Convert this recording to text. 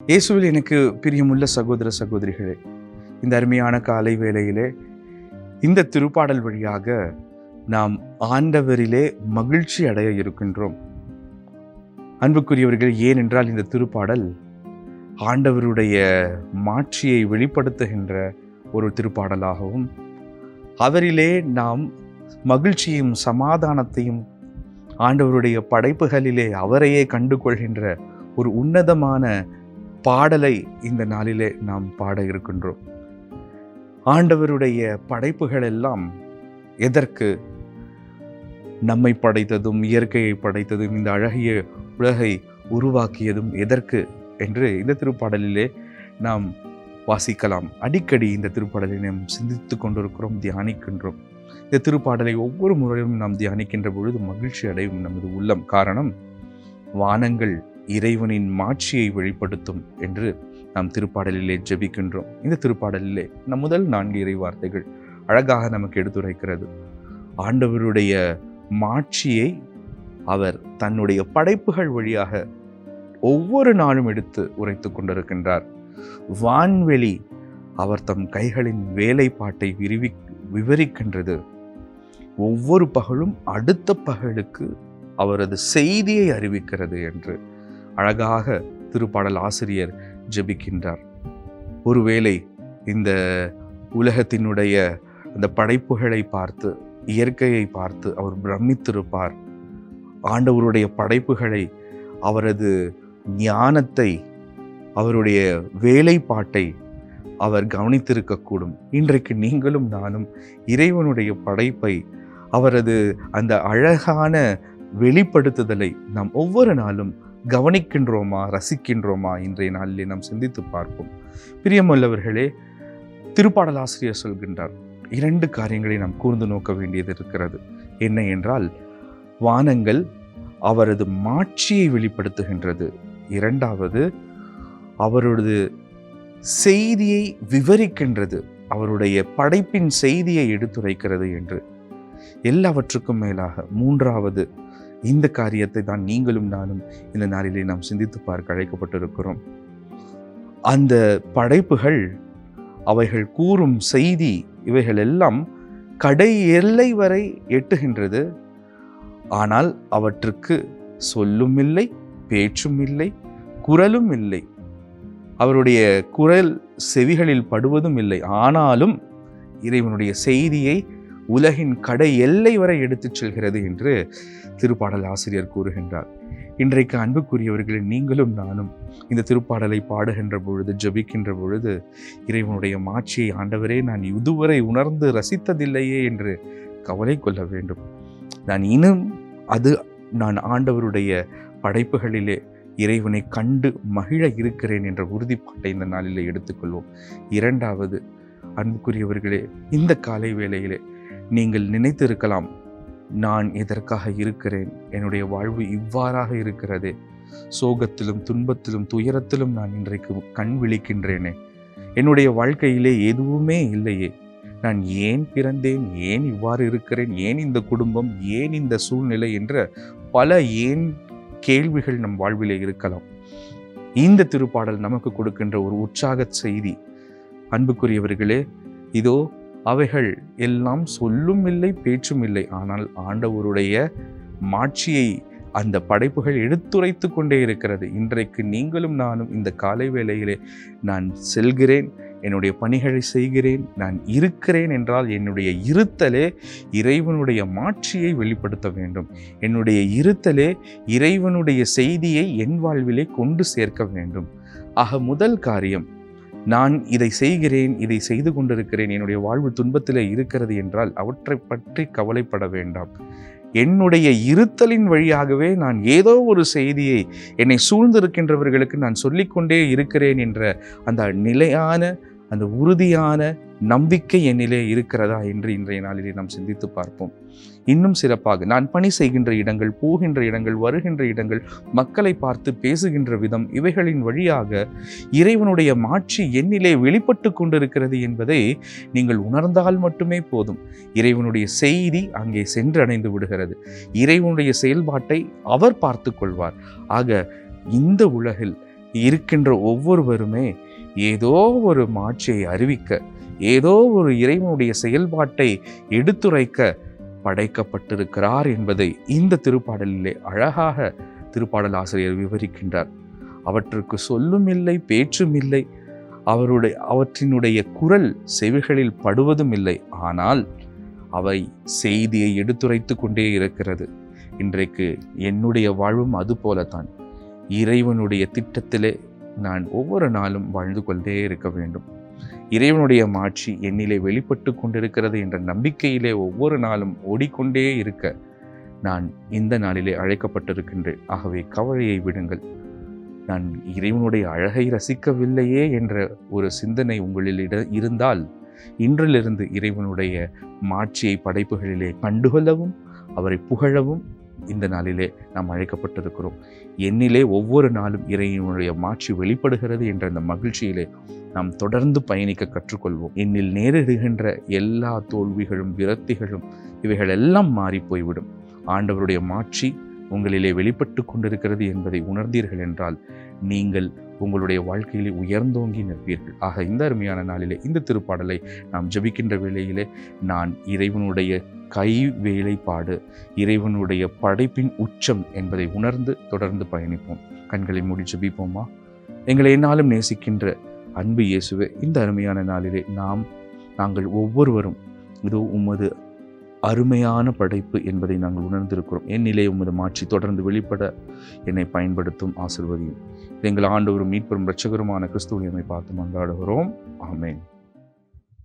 இயேசுவில் எனக்கு பிரியமுள்ள சகோதர சகோதரிகளே இந்த அருமையான காலை வேளையிலே இந்த திருப்பாடல் வழியாக நாம் ஆண்டவரிலே மகிழ்ச்சி அடைய இருக்கின்றோம். அன்புக்குரியவர்கள் ஏனென்றால் இந்த திருப்பாடல் ஆண்டவருடைய மாட்சியை வெளிப்படுத்துகின்ற ஒரு திருப்பாடலாகவும் அவரிலே நாம் மகிழ்ச்சியும் சமாதானத்தையும் ஆண்டவருடைய படைப்புகளிலே அவரையே கண்டு கொள்கின்ற ஒரு உன்னதமான பாடலை இந்த நாளிலே நாம் பாட இருக்கின்றோம். ஆண்டவருடைய படைப்புகள் எல்லாம் எதற்கு? நம்மை படைத்ததும் இயற்கையை படைத்ததும் இந்த அழகிய உலகை உருவாக்கியதும் எதற்கு என்று இந்த திருப்பாடலிலே நாம் வாசிக்கலாம். அடிக்கடி இந்த திருப்பாடலை நாம் சிந்தித்து கொண்டிருக்கிறோம் தியானிக்கின்றோம். இந்த திருப்பாடலை ஒவ்வொரு முறையும் நாம் தியானிக்கின்ற பொழுது மகிழ்ச்சி அடையும் நமது உள்ளம். காரணம் வானங்கள் இறைவனின் மாட்சியை வெளிப்படுத்தும் என்று நாம் திருப்பாடலிலே ஜெபிக்கின்றோம். இந்த திருப்பாடலிலே நம் முதல் நான்கு இறை வார்த்தைகள் அழகாக நமக்கு எடுத்துரைக்கிறது. ஆண்டவருடைய மாட்சியை அவர் தன்னுடைய படைப்புகள் வழியாக ஒவ்வொரு நாளும் எடுத்து உரைத்து கொண்டிருக்கின்றார். வான்வெளி அவர் தம் கைகளின் வேலைப்பாட்டை விரிவி விவரிக்கின்றது. ஒவ்வொரு பகலும் அடுத்த பகலுக்கு அவரது செய்தியை அறிவிக்கிறது என்று அழகாக திருப்பாடல் ஆசிரியர் ஜெபிக்கின்றார். ஒருவேளை இந்த உலகத்தினுடைய அந்த படைப்புகளை பார்த்து இயற்கையை பார்த்து அவர் பிரமித்திருப்பார். ஆண்டவருடைய படைப்புகளை அவரது ஞானத்தை அவருடைய வேலைப்பாட்டை அவர் கவனித்திருக்கக்கூடும். இன்றைக்கு நீங்களும் நானும் இறைவனுடைய படைப்பை அவரது அந்த அழகான வெளிப்படுத்துதலை நாம் ஒவ்வொரு நாளும் கவனிக்கின்றோமா ரசிக்கின்றோமா இன்றைய நாளிலே நாம் சிந்தித்து பார்ப்போம். பிரியமுள்ளவர்களே திருப்பாடல் ஆசிரியர் சொல்கின்றார் இரண்டு காரியங்களை நாம் கூர்ந்து நோக்க வேண்டியது இருக்கிறது. என்ன என்றால் வானங்கள் அவரது மாட்சியை வெளிப்படுத்துகின்றது. இரண்டாவது அவரது செய்தியை விவரிக்கின்றது. அவருடைய படைப்பின் செய்தியை எடுத்துரைக்கிறது என்று. எல்லாவற்றுக்கும் மேலாக மூன்றாவது இந்த காரியத்தை தான் நீங்களும் நானும் இந்த நாளிலே நாம் சிந்தித்து பார்க்க அழைக்கப்பட்டிருக்கிறோம். அந்த படைப்புகள் அவைகள் கூறும் செய்தி இவைகள் எல்லாம் கடை எல்லை வரை எட்டுகின்றது. ஆனால் அவற்றுக்கு சொல்லும் இல்லை பேச்சும் இல்லை குரலும் இல்லை. அவருடைய குரல் செவிகளில் படுவதும் இல்லை. ஆனாலும் இறைவனுடைய செய்தியை உலகின் கடை எல்லை வரை எடுத்துச் செல்கிறது என்று திருப்பாடல் ஆசிரியர் கூறுகின்றார். இன்றைக்கு அன்புக்குரியவர்களே நீங்களும் நானும் இந்த திருப்பாடலை பாடுகின்ற பொழுது ஜபிக்கின்ற பொழுது இறைவனுடைய மாட்சியை ஆண்டவரே நான் இதுவரை உணர்ந்து ரசித்ததில்லையே என்று கவலை கொள்ள வேண்டும். நான் இன்னும் அது நான் ஆண்டவருடைய படைப்புகளிலே இறைவனை கண்டு மகிழ இருக்கிறேன் என்ற உறுதிப்பாட்டை இந்த நாளிலே எடுத்துக்கொள்வோம். இரண்டாவது அன்புக்குரியவர்களே இந்த காலை வேளையிலே நீங்கள் நினைத்திருக்கலாம் நான் எதற்காக இருக்கிறேன்? என்னுடைய வாழ்வு இவ்வாறாக இருக்கிறது. சோகத்திலும் துன்பத்திலும் துயரத்திலும் நான் இன்றைக்கு கண் விழிக்கின்றேனே. என்னுடைய வாழ்க்கையிலே எதுவுமே இல்லையே. நான் ஏன் பிறந்தேன்? ஏன் இவ்வாறு இருக்கிறேன்? ஏன் இந்த குடும்பம்? ஏன் இந்த சூழ்நிலை என்ற பல ஏன் கேள்விகள் நம் வாழ்விலே இருக்கலாம். இந்த திருப்பாடல் நமக்கு கொடுக்கின்ற ஒரு உற்சாக செய்தி. அன்புக்குரியவர்களே இதோ அவைகள் எல்லாம் சொல்லும் இல்லை பேச்சும் இல்லை. ஆனால் ஆண்டவருடைய மாட்சியை அந்த படைப்புகள் எடுத்துரைத்து கொண்டே இருக்கிறது. இன்றைக்கு நீங்களும் நானும் இந்த காலை வேளையிலே நான் செல்கிறேன் என்னுடைய பணிகளை செய்கிறேன் நான் இருக்கிறேன் என்றால் என்னுடைய இருத்தலே இறைவனுடைய மாட்சியை வெளிப்படுத்த வேண்டும். என்னுடைய இருத்தலே இறைவனுடைய செய்தியை என் வாழ்விலே கொண்டு சேர்க்க வேண்டும். ஆக முதல் காரியம் நான் இதை செய்கிறேன் இதை செய்து கொண்டிருக்கிறேன் என்னுடைய வாழ்வு துன்பத்திலே இருக்கிறது என்றால் அவற்றை பற்றி கவலைப்பட வேண்டாம். என்னுடைய இருத்தலின் வழியாகவே நான் ஏதோ ஒரு செய்தியை என்னை சூழ்ந்திருக்கின்றவர்களுக்கு நான் சொல்லிக்கொண்டே இருக்கிறேன் என்ற அந்த நிலையான அந்த உறுதியான நம்பிக்கை என்னிலே இருக்கிறதா என்று இன்றைய நாளிலே நாம் சிந்தித்து பார்ப்போம். இன்னும் சிறப்பாக நான் பணி செய்கின்ற இடங்கள் போகின்ற இடங்கள் வருகின்ற இடங்கள் மக்களை பார்த்து பேசுகின்ற விதம் இவைகளின் வழியாக இறைவனுடைய மாட்சி என்னிலே வெளிப்பட்டு கொண்டிருக்கிறது என்பதை நீங்கள் உணர்ந்தால் மட்டுமே போதும். இறைவனுடைய செய்தி அங்கே சென்றடைந்து விடுகிறது. இறைவனுடைய செயல்பாட்டை அவர் பார்த்து கொள்வார். ஆக இந்த உலகில் இருக்கின்ற ஒவ்வொருவருமே ஏதோ ஒரு மாட்சியை அறிவிக்க ஏதோ ஒரு இறைவனுடைய செயல்பாட்டை எடுத்துரைக்க படைக்கப்பட்டிருக்கிறார் என்பதை இந்த திருப்பாடலிலே அழகாக திருப்பாடல் ஆசிரியர் விவரிக்கின்றார். அவற்றுக்கு சொல்லும் இல்லை பேச்சும் இல்லை. அவருடைய அவற்றினுடைய குரல் செவிகளில் படுவதும் இல்லை. ஆனால் அவை செய்தியை எடுத்துரைத்து கொண்டே இருக்கிறது. இன்றைக்கு என்னுடைய வாழ்வும் அது போலத்தான் இறைவனுடைய திட்டத்திலே நான் ஒவ்வொரு நாளும் வாழ்ந்து கொண்டே இருக்க வேண்டும். இறைவனுடைய மாட்சி என்னிலே வெளிப்பட்டு கொண்டிருக்கிறது என்ற நம்பிக்கையிலே ஒவ்வொரு நாளும் ஓடிக்கொண்டே இருக்க நான் இந்த நாளிலே அழைக்கப்பட்டிருக்கின்றேன். ஆகவே கவலையை விடுங்கள். நான் இறைவனுடைய அழகை ரசிக்கவில்லையே என்ற ஒரு சிந்தனை உங்களில் இட இருந்தால் இன்றிலிருந்து இறைவனுடைய மாட்சியை படைப்புகளிலே கண்டுகொள்ளவும் அவரை புகழவும் இந்த நாளிலே நாம் அழைக்கப்பட்டிருக்கிறோம். என்னிலே ஒவ்வொரு நாளும் இறையினுடைய மாட்சி வெளிப்படுகிறது என்ற அந்த மகிழ்ச்சியிலே நாம் தொடர்ந்து பயணிக்க கற்றுக்கொள்வோம். என்னில் நேரிடுகின்ற எல்லா தோல்விகளும் விரக்திகளும் இவைகள் எல்லாம் மாறி போய்விடும். ஆண்டவருடைய மாட்சி உங்களிலே வெளிப்பட்டு கொண்டிருக்கிறது என்பதை உணர்ந்தீர்கள் என்றால் நீங்கள் உங்களுடைய வாழ்க்கையிலே உயர்ந்தோங்கி நிற்பீர்கள். ஆக இந்த அருமையான நாளிலே இந்த திருப்பாடலை நாம் ஜெபிக்கின்ற வேளையிலே நான் இறைவனுடைய கை வேலைப்பாடு இறைவனுடைய படைப்பின் உச்சம் என்பதை உணர்ந்து தொடர்ந்து பயணிப்போம். கண்களை மூடி ஜபிப்போமா? எங்களை என்னாலும் நேசிக்கின்ற அன்பு இயேசுவே இந்த அருமையான நாளிலே நாம் நாங்கள் ஒவ்வொருவரும் இதோ உமது அருமையான படைப்பு என்பதை நாங்கள் உணர்ந்திருக்கிறோம். என் என்னிலே உமது மாட்சி தொடர்ந்து வெளிப்பட என்னை பயன்படுத்தும் ஆசிர்வதியும். எங்கள் ஆண்டவரும் மீட்பெரும் இரட்சகருமான கிறிஸ்துவை பார்த்து மன்றாடுகிறோம் ஆமேன்.